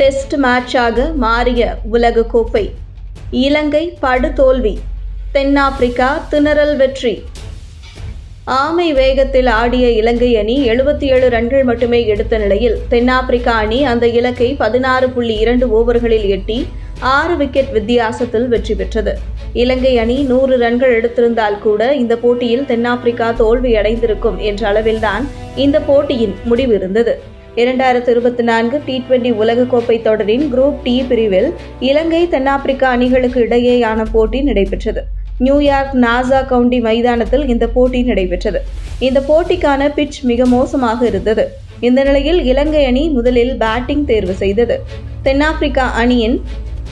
Test மேட்சாக மாறிய உலகக்கோப்பை. இலங்கை படுதோல்வி. தென்னாப்பிரிக்கா திணறல் வெற்றி. ஆமை வேகத்தில் ஆடிய இலங்கை அணி எழுபத்தி ஏழு ரன்கள் மட்டுமே எடுத்த நிலையில் தென்னாப்பிரிக்கா அணி அந்த இலக்கை பதினாறு புள்ளி இரண்டு ஓவர்களில் எட்டி ஆறு விக்கெட் வித்தியாசத்தில் வெற்றி பெற்றது. இலங்கை அணி நூறு ரன்கள் எடுத்திருந்தால் கூட இந்த போட்டியில் தென்னாப்பிரிக்கா தோல்வி அடைந்திருக்கும் என்ற அளவில்தான் இந்த போட்டியின் முடிவு இருந்தது. இரண்டாயிரத்து இருபத்தி நான்கு டி டுவெண்டி உலகக்கோப்பை தொடரின் குரூப் டி பிரிவில் இலங்கை தென்னாப்பிரிக்கா அணிகளுக்கு இடையேயான போட்டி நடைபெற்றது. நியூயார்க் நாசா கவுண்டி மைதானத்தில் இந்த போட்டி நடைபெற்றது. இந்த போட்டிக்கான பிட்ச் மிக மோசமாக இருந்தது. இந்த நிலையில் இலங்கை அணி முதலில் பேட்டிங் தேர்வு செய்தது. தென்னாப்பிரிக்கா அணியின்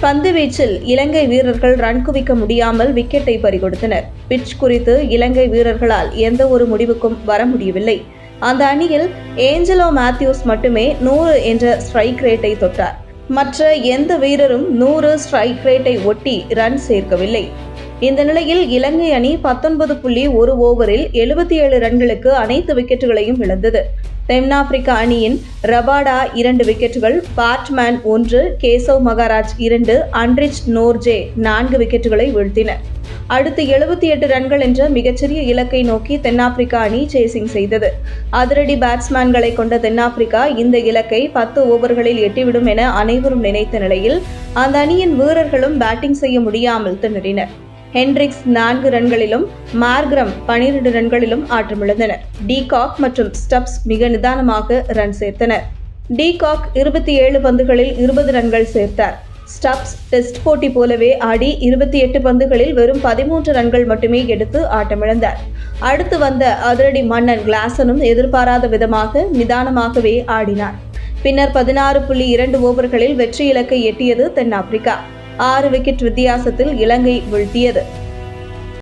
பந்துவீச்சில் இலங்கை வீரர்கள் ரன் குவிக்க முடியாமல் விக்கெட்டை பறிகொடுத்தனர். பிட்ச் குறித்து இலங்கை வீரர்களால் எந்த ஒரு முடிவுக்கும் வர முடியவில்லை. அந்த அணியில் ஏஞ்சலோ மேத்யூஸ் மட்டுமே நூறு என்ற ஸ்ட்ரைக் ரேட்டை தொட்டார். மற்ற எந்த வீரரும் நூறு ஸ்ட்ரைக் ரேட்டை ஒட்டி ரன் சேர்க்கவில்லை. இந்த நிலையில் இலங்கை அணி பத்தொன்பது புள்ளி ஒரு ஓவரில் எழுபத்தி ஏழு ரன்களுக்கு அனைத்து விக்கெட்டுகளையும் இழந்தது. தென்னாப்பிரிக்கா அணியின் ரபாடா இரண்டு விக்கெட்டுகள் பாட்மேன் ஒன்று கேசவ் மகாராஜ் இரண்டு அன்ரிச் நோர்ஜே நான்கு விக்கெட்டுகளை வீழ்த்தினர் அடுத்து எழுபத்தி எட்டு ரன்கள் என்ற மிகச்சிறிய இலக்கை நோக்கி தென்னாப்பிரிக்கா அணி சேசிங் செய்தது. அதிரடி பேட்ஸ்மேன்களை கொண்ட தென்னாப்பிரிக்கா இந்த இலக்கை பத்து ஓவர்களில் எட்டிவிடும் என அனைவரும் நினைத்த நிலையில் அந்த அணியின் வீரர்களும் பேட்டிங் செய்ய முடியாமல் திணறினர். ஹென்ரிக்ஸ் நான்கு ரன்களிலும் மார்க்ரம் பனிரெண்டு ரன்களிலும் ஆட்டமிழந்தனர். டீகாக் மற்றும் ஸ்டப்ஸ் மிக நிதானமாக ரன் சேர்த்தனர். டீகாக் இருபத்தி ஏழு பந்துகளில் இருபது ரன்கள் சேர்த்தார். ஸ்டப்ஸ் டெஸ்ட் போட்டி போலவே ஆடி இருபத்தி எட்டு பந்துகளில் வெறும் பதிமூன்று ரன்கள் மட்டுமே எடுத்து ஆட்டமிழந்தார். அடுத்து வந்த அதிரடி மன்னன் கிளாசனும் எதிர்பாராத விதமாக நிதானமாகவே ஆடினார். பின்னர் பதினாறு புள்ளி இரண்டு ஓவர்களில் வெற்றி இலக்கை எட்டியது தென்னாப்பிரிக்கா. ஆறு விக்கெட் வித்தியாசத்தில் இலங்கை வீழ்த்தியது.